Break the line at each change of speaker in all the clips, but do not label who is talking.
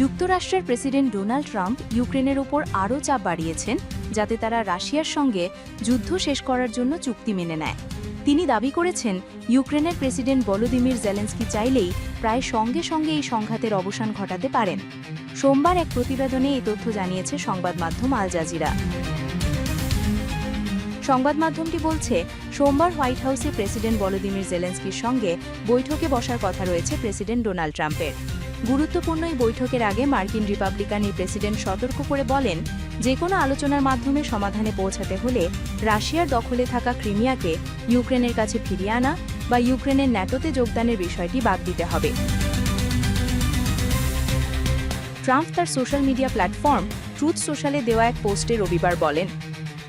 যুক্তরাষ্ট্রের president Donald Trump ইউক্রেনের ওপর আরও চাপ বাড়িয়েছেন, যাতে তারা রাশিয়ার সঙ্গে যুদ্ধ শেষ করার জন্য চুক্তি মেনে নেয়। তিনি দাবি করেছেন, ইউক্রেনের প্রেসিডেন্ট ভলোদিমির জেলেন্সকি চাইলেই প্রায় সঙ্গে সঙ্গে এই সংঘাতের অবসান ঘটাতে পারেন। সোমবার এক প্রতিবেদনে এই তথ্য জানিয়েছে সংবাদ মাধ্যম আল জাজিরা। সংবাদ মাধ্যমটি বলছে, সোমবার হোয়াইট হাউসে প্রেসিডেন্ট ভলোদিমির জেলেন্সকির সঙ্গে বৈঠকে বসার কথা রয়েছে প্রেসিডেন্ট ডোনাল্ড ট্রাম্পের। গুরুত্বপূর্ণ এই বৈঠকের আগে মার্কিন রিপাবলিকান প্রেসিডেন্ট সতর্ক করে বলেন যে কোনো আলোচনার মাধ্যমে সমাধানে পৌঁছাতে হলে রাশিয়ার দখলে থাকা ক্রিমিয়াকে ইউক্রেনের কাছে ফিরিয়ে আনা বা ইউক্রেনের ন্যাটোতে যোগদানের বিষয়টি বাদ দিতে হবে। ট্রাম্প তার সোশ্যাল মিডিয়া প্ল্যাটফর্ম ট্রুথ সোশ্যালে দেওয়া এক পোস্টে রবিবার বলেন,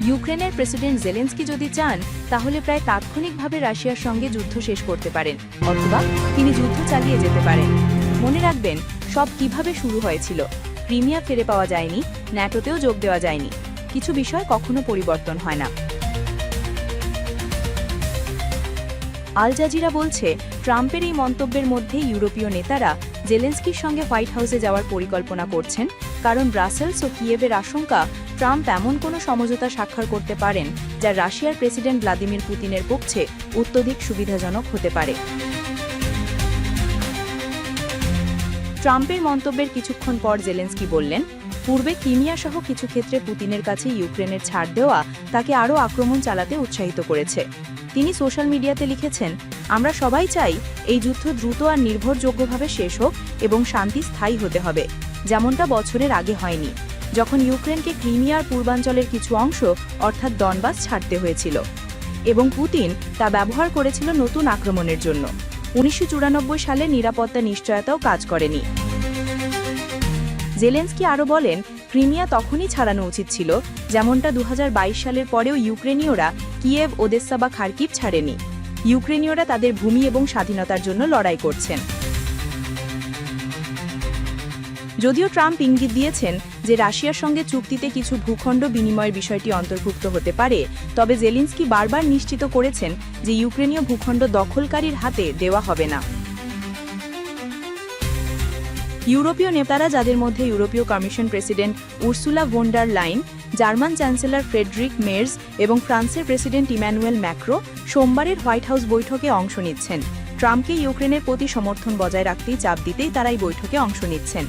ইউক্রেনের প্রেসিডেন্ট জেলেন্সকি যদি চান, তাহলে প্রায় তাৎক্ষণিকভাবে রাশিয়ার সঙ্গে যুদ্ধ শেষ করতে পারেন, অথবা তিনি যুদ্ধ চালিয়ে যেতে পারেন। মনে রাখবেন, সব কীভাবে শুরু হয়েছিল। ক্রিমিয়া ফিরে পাওয়া যায়নি, ন্যাটোতেও যোগ দেওয়া যায়নি। কিছু বিষয় কখনো পরিবর্তন হয় না। আল জাজিরা বলছে, ট্রাম্পের এই মন্তব্যের মধ্যে ইউরোপীয় নেতারা জেলেন্সকির সঙ্গে হোয়াইট হাউসে যাওয়ার পরিকল্পনা করছেন, কারণ ব্রাসেলস ও কিয়েভের আশঙ্কা ট্রাম্প এমন কোনো সমঝোতা স্বাক্ষর করতে পারেন, যা রাশিয়ার প্রেসিডেন্ট ভ্লাদিমির পুতিনের পক্ষে অত্যধিক সুবিধাজনক হতে পারে। ট্রাম্পের মন্তব্যের কিছুক্ষণ পর জেলেন্সকি বললেন, পূর্বে কিমিয়া সহ কিছু ক্ষেত্রে পুতিনের কাছে ইউক্রেনের ছাড় দেওয়া তাকে আরও আক্রমণ চালাতে উৎসাহিত করেছে। তিনি সোশ্যাল মিডিয়াতে লিখেছেন, আমরা সবাই চাই এই যুদ্ধ দ্রুত আর নির্ভরযোগ্যভাবে শেষ হোক এবং শান্তি স্থায়ী হতে হবে। যেমনটা বছরের আগে হয়নি, যখন ইউক্রেনকে ক্রিমিয়ার পূর্বাঞ্চলের কিছু অংশ, অর্থাৎ ডনবাস, ছাড়তে হয়েছিল। এবং পুতিন তা ব্যবহার করেছিল নতুন আক্রমণের জন্য। উনিশশো চুরানব্বই সালে নিরাপত্তা নিশ্চয়তাও কাজ করেনি। জেলেন্সকি আরও বলেন, ক্রিমিয়া তখনই ছাড়ানো উচিত ছিল, যেমনটা দু হাজার বাইশ সালের পরেও ইউক্রেনীয়রা কিয়েভ ওদেসা বা খার্কিভ ছাড়েনি। ইউক্রেনীয়রা তাদের ভূমি এবং স্বাধীনতার জন্য লড়াই করছেন। যদিও ট্রাম্প ইঙ্গিত দিয়েছেন যে রাশিয়ার সঙ্গে চুক্তিতে কিছু ভূখণ্ড বিনিময়ের বিষয়টি অন্তর্ভুক্ত হতে পারে, তবে জেলিন্সকি বারবার নিশ্চিত করেছেন যে ইউক্রেনীয় ভূখণ্ড দখলকারীর হাতে দেওয়া হবে না। ইউরোপীয় নেতারা, যাদের মধ্যে ইউরোপীয় commission president Ursula von der Leyen, German chancellor Friedrich Merz এবং ফ্রান্সের প্রেসিডেন্ট ইম্যানুয়েল ম্যাক্রো, সোমবারের হোয়াইট হাউস বৈঠকে অংশ নিচ্ছেন। ট্রাম্পকে ইউক্রেনের প্রতি সমর্থন বজায় রাখতেই চাপ দিতেই তারা এই বৈঠকে অংশ নিচ্ছেন।